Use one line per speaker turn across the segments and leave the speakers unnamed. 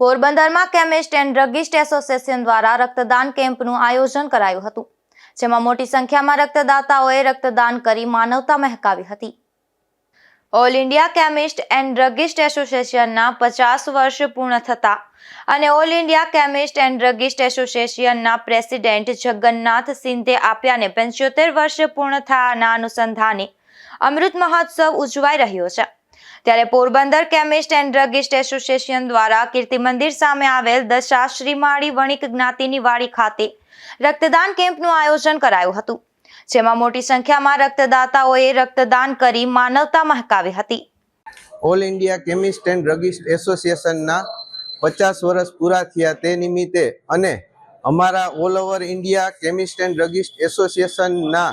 પોરબંદરમાં chemist and druggist association દ્વારા રક્તદાન કેમ્પનું આયોજન કરાયું હતું, જેમાં મોટી સંખ્યામાં રક્તદાતાઓએ રક્તદાન કરી માનવતા મહેકાવી હતી. All India chemist and druggist એસોસિએશનના પચાસ વર્ષ પૂર્ણ થતા અને all India chemist and druggist એસોસિએશનના પ્રેસિડેન્ટ જગન્નાથ સિંધે આપ્યાને પંચોતેર વર્ષ પૂર્ણ થયાના અનુસંધાને અમૃત મહોત્સવ ઉજવાઈ રહ્યો છે. ત્યારે Porbandar chemist and druggist association દ્વારા કીર્તિ મંદિર સામે આવેલ દશાશ્રી માળી વણિક જ્ઞાતિની વાડી ખાતે રક્તદાન કેમ્પનું આયોજન કરાયું હતું, જેમાં મોટી સંખ્યામાં રક્તદાતાઓએ રક્તદાન કરી માનવતા મહકાવી હતી.
All India chemist and druggist એસોસિએશનના પચાસ વર્ષ પૂરા થયા તે નિમિત્તે અને અમારા all over India chemist and druggist એસોસિએશનના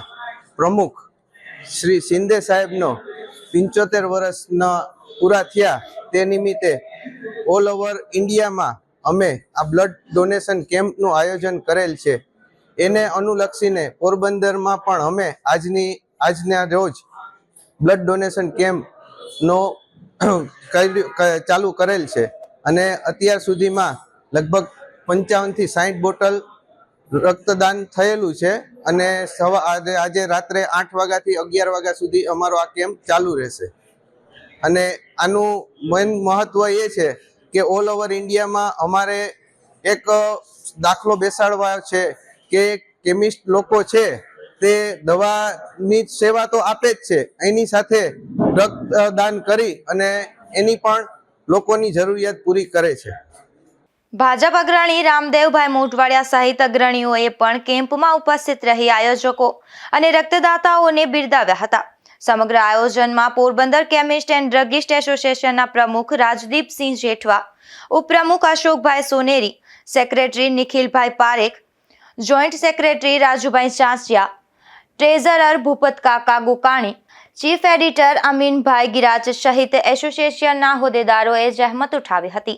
પ્રમુખ શ્રી સિંદે સાહેબનો પંચોતેર વર્ષના પૂરા થયા તે નિમિત્તે ઓલ ઓવર ઇન્ડિયામાં અમે આ બ્લડ ડોનેશન કેમ્પનું આયોજન કરેલ છે. એને અનુલક્ષીને પોરબંદરમાં પણ અમે આજની, આજના રોજ બ્લડ ડોનેશન કેમ્પનો ચાલુ કરેલ છે. અને અત્યાર સુધીમાં લગભગ પંચાવનથી સાઠ બોટલ રક્તદાન થયેલું છે અને સવા આજે રાત્રે આઠ વાગ્યાથી અગિયાર વાગ્યા સુધી અમારો આ કેમ્પ ચાલુ રહેશે. અને આનું મેન મહત્વ એ છે કે ઓલ ઓવર ઇન્ડિયામાં અમારે એક દાખલો બેસાડવા છે કે કેમિસ્ટ લોકો છે તે દવાની સેવા તો આપે જ છે. એની સાથે રક્તદાન કરી અને એની પણ લોકોની જરૂરિયાત પૂરી કરે છે.
ભાજપ અગ્રણી રામદેવભાઈ મોટવાડિયા સહિત અગ્રણીઓએ પણ કેમ્પમાં ઉપસ્થિત રહી આયોજકો અને રક્તદાતાઓને બિરદાવ્યા હતા. સમગ્ર આયોજનમાં પોરબંદર કેમિસ્ટ એન્ડ ડ્રગિસ્ટ એસોસિએશનના પ્રમુખ રાજદીપસિંહ જેઠવા, ઉપપ્રમુખ Ashokbhai Soneri, secretary Nikhilbhai Parekh, joint secretary Rajubhai Chansiya, treasurer Bhupat Kaka Gukani, chief editor Aminbhai Giraj સહિત એસોસિએશનના હોદ્દેદારોએ જહેમત ઉઠાવી હતી.